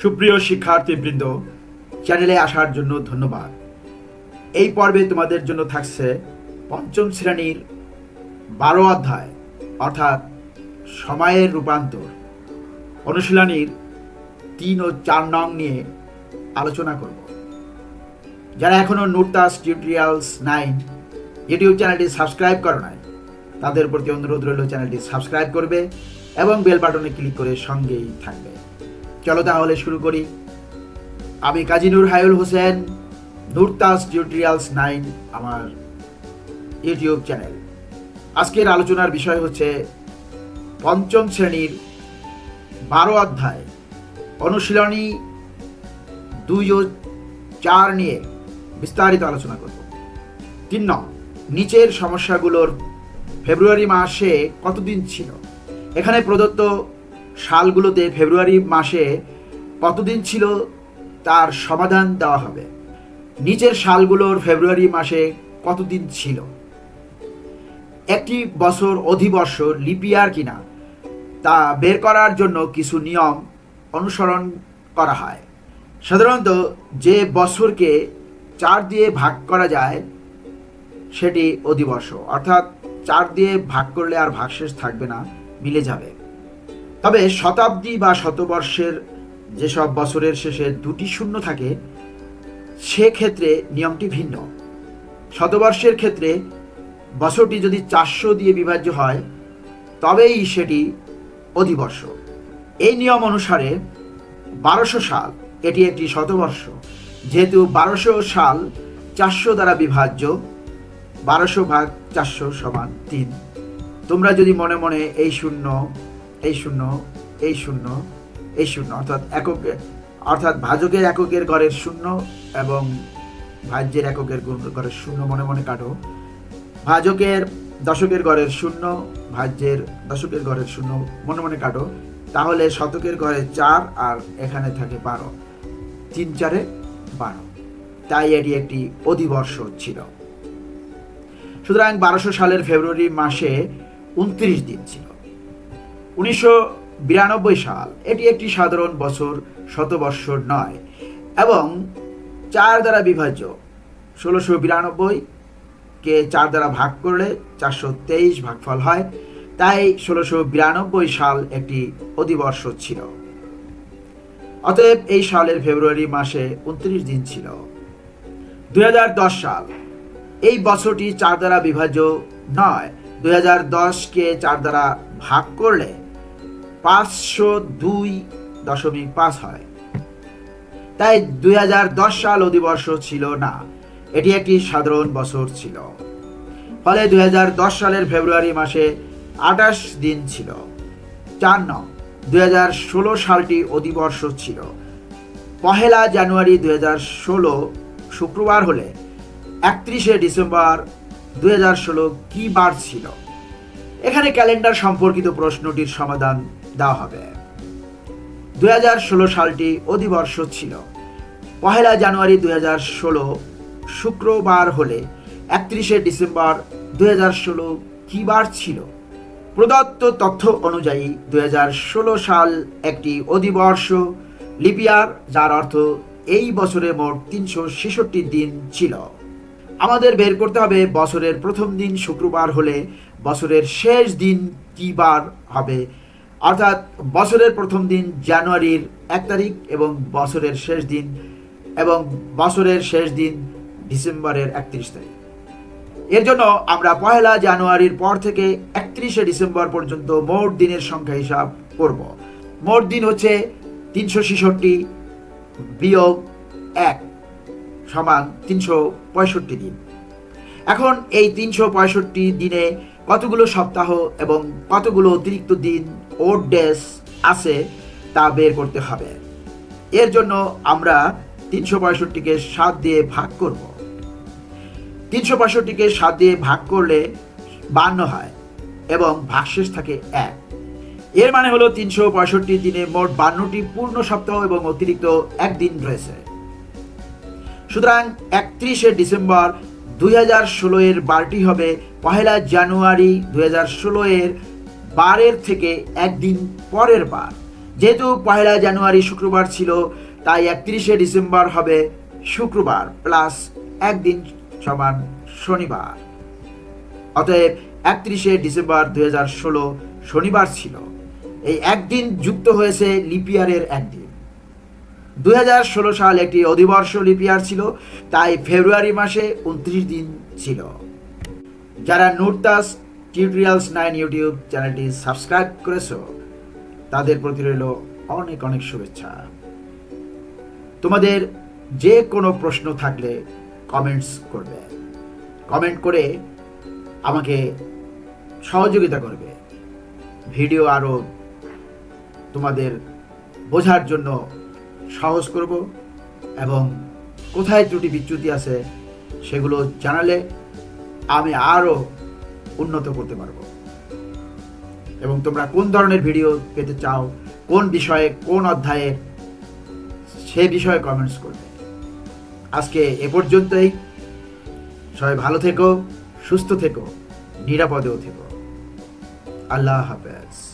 সুপ্রিয় শিক্ষার্থীবৃন্দ চ্যানেলে আসার জন্য ধন্যবাদ। এই পর্বে তোমাদের জন্য থাকছে পঞ্চম শ্রেণির বারো অধ্যায়, অর্থাৎ সময়ের রূপান্তর। অনুশীলনীর তিন ও চার নং নিয়ে আলোচনা করব। যারা এখনও নুরতাস টিউটোরিয়ালস নাইন ইউটিউব চ্যানেলটি সাবস্ক্রাইব করো নাই, তাদের প্রতি অনুরোধ রইল চ্যানেলটি সাবস্ক্রাইব করবে এবং বেল বাটনে ক্লিক করে সঙ্গেই থাকবে। চলো তাহলে শুরু করি। আমি কাজী নূর হায়ুল হোসেন নুরতাস টিউটোরিয়ালস নাইন, আমার ইউটিউব চ্যানেল। আজকের আলোচনার বিষয় হচ্ছে পঞ্চম শ্রেণির বারো অধ্যায়, অনুশীলনী দুই ও চার নিয়ে বিস্তারিত আলোচনা করব। তিন নং, নিচের সমস্যাগুলোর ফেব্রুয়ারি মাসে কতদিন ছিল? এখানে প্রদত্ত সালগুলোতে ফেব্রুয়ারি মাসে কতদিন ছিল তার সমাধান দেওয়া হবে? নিচের সালগুলোর ফেব্রুয়ারি মাসে কতদিন ছিল? একটি বছর অধিবর্ষ লিপিয়ার কিনা তা বের করার জন্য কিছু নিয়ম অনুসরণ করা হয়। সাধারণত যে বছরকে চার দিয়ে ভাগ করা যায়, সেটি অধিবর্ষ। অর্থাৎ চার দিয়ে ভাগ করলে আর ভাগশেষ থাকবে না, মিলে যাবে। তবে শতাব্দী বা শতবর্ষের যেসব বছরের শেষে দুটি শূন্য থাকে, সেক্ষেত্রে নিয়মটি ভিন্ন। শতবর্ষের ক্ষেত্রে বছরটি যদি চারশো দিয়ে বিভাজ্য হয়, তবেই সেটি অধিবর্ষ। এই নিয়ম অনুসারে বারোশো সাল, এটি একটি শতবর্ষ। যেহেতু বারোশো সাল চারশো দ্বারা বিভাজ্য, বারোশো ভাগ চারশো সমান তিন। তোমরা যদি মনে মনে এই শূন্য এই শূন্য এই শূন্য এই শূন্য। অর্থাৎ একক, অর্থাৎ ভাজকের এককের ঘরের শূন্য এবং ভাজ্যের এককের ঘরের শূন্য মনে মনে কাটো। ভাজকের দশকের ঘরের শূন্য, ভাজ্যের দশকের ঘরের শূন্য মনে মনে কাটো। তাহলে শতকের ঘরে চার আর এখানে থাকে বারো। তিন চারে বারো। তাই এটি একটি অধিবর্ষ ছিল। সুতরাং বারোশো সালের ফেব্রুয়ারি মাসে উনত্রিশ দিন ছিল। উনিশশো বিরানব্বই সাল। এটি একটি সাধারণ বছর, শতবর্ষর নয় এবং চার দ্বারা বিভাজ্য। ষোলোশো বিরানব্বই কে চার দ্বারা ভাগ করলে চারশো তেইশ ভাগফল হয়। তাই ষোলোশো বিরানব্বই সাল একটি অধিবর্ষ ছিল। অতএব এই সালের ফেব্রুয়ারি মাসে উনত্রিশ দিন ছিল। দুই হাজার দশ সাল। এই বছরটি চার দ্বারা বিভাজ্য নয়। দুই দশকে চার দ্বারা ভাগ করলে পাঁচশো দুই দশমিক পাঁচ হয়। তাই দুই হাজার দশ সাল অধিবর্ষ ছিল না। এটি একটি সাধারণ বছর ছিল। ফলে দুই হাজার দশ সালের ফেব্রুয়ারি মাসে আঠাশ দিন ছিল। চার নং, দুই সালটি অধিবর্ষ ছিল। পহেলা জানুয়ারি দুই হাজার ষোলো, শুক্রবার হলে একত্রিশে ডিসেম্বর দুই কী বার ছিল? এখানে ক্যালেন্ডার সম্পর্কিত প্রশ্নটির সমাধান দেওয়া হবে। দুই হাজার ষোলো সালটি অধিবর্ষ ছিল। পহেলা জানুয়ারি দুই হাজার ষোলো, শুক্রবার হলে একত্রিশে ডিসেম্বর হাজার ষোলো বার ছিল? প্রদত্ত তথ্য অনুযায়ী দুই হাজার ষোলো সাল একটি অধিবর্ষ লিপিয়ার যার অর্থ এই বছরে মোট তিনশো ছেষট্টি দিন ছিল। আমাদের বের করতে হবে বছরের প্রথম দিন শুক্রবার হলে বছরের শেষ দিন কী বার হবে অর্থাৎ বছরের প্রথম দিন জানুয়ারির এক তারিখ এবং বছরের শেষ দিন এবং বছরের শেষ দিন ডিসেম্বরের একত্রিশ তারিখ। এর জন্য আমরা পহেলা জানুয়ারির পর থেকে একত্রিশে ডিসেম্বর পর্যন্ত মোট দিনের সংখ্যা হিসাব করব। মোট দিন হচ্ছে তিনশো ছেষট্টি বিয়োগ এক সমান তিনশো পঁয়ষট্টি দিন। এখন এই তিনশো পঁয়ষট্টি দিনে কতগুলো সপ্তাহ এবং কতগুলো অতিরিক্ত দিন ওড ডেস আছে তা বের করতে হবে। এর জন্য আমরা তিনশো পঁয়ষট্টিকে সাত দিয়ে ভাগ করব। তিনশো পঁয়ষট্টিকে সাত দিয়ে ভাগ করলে বান্ন হয় এবং ভাগশেষ থাকে এক। এর মানে হলো তিনশো পঁয়ষট্টি দিনে মোট বান্নটি পূর্ণ সপ্তাহ এবং অতিরিক্ত একদিন রয়েছে। সুতরাং একত্রিশে ডিসেম্বর দুই হাজার ষোলো এর বারটি হবে পহেলা জানুয়ারি দুই হাজার ষোলো এর বারের থেকে একদিন পরের বার। যেহেতু পয়লা জানুয়ারি শুক্রবার ছিল, তাই একত্রিশে ডিসেম্বর হবে শুক্রবার প্লাস একদিন সমান শনিবার। অতএব একত্রিশে ডিসেম্বর দুই ষোলো শনিবার ছিল। এই একদিন যুক্ত হয়েছে লিপিয়ারের একদিন। দুই ষোলো সাল একটি অধিবর্ষ লিপিয়ার ছিল, তাই ফেব্রুয়ারি মাসে উনত্রিশ দিন ছিল। যারা নুরতাস টিউটোরিয়ালস নাইন ইউটিউব চ্যানেলটি সাবস্ক্রাইব করেছ, তাদের প্রতি রইল অনেক অনেক শুভেচ্ছা। তোমাদের যে কোনো প্রশ্ন থাকলে কমেন্টস করবে। কমেন্ট করে আমাকে সহযোগিতা করবে। ভিডিও আরও তোমাদের বোঝার জন্য সহজ করব এবং কোথায় ত্রুটি বিচ্যুতি আছে সেগুলো জানালে আমি আরও উন্নত করতে পারব। এবং তোমরা কোন ধরনের ভিডিও পেতে চাও, কোন বিষয়ে, কোন অধ্যায়ে, সে বিষয়ে কমেন্টস করবে। আজকে এ পর্যন্তই। সবাই ভালো থেকো, সুস্থ থেকো, নিরাপদেও থেকো। আল্লাহ হাফেজ।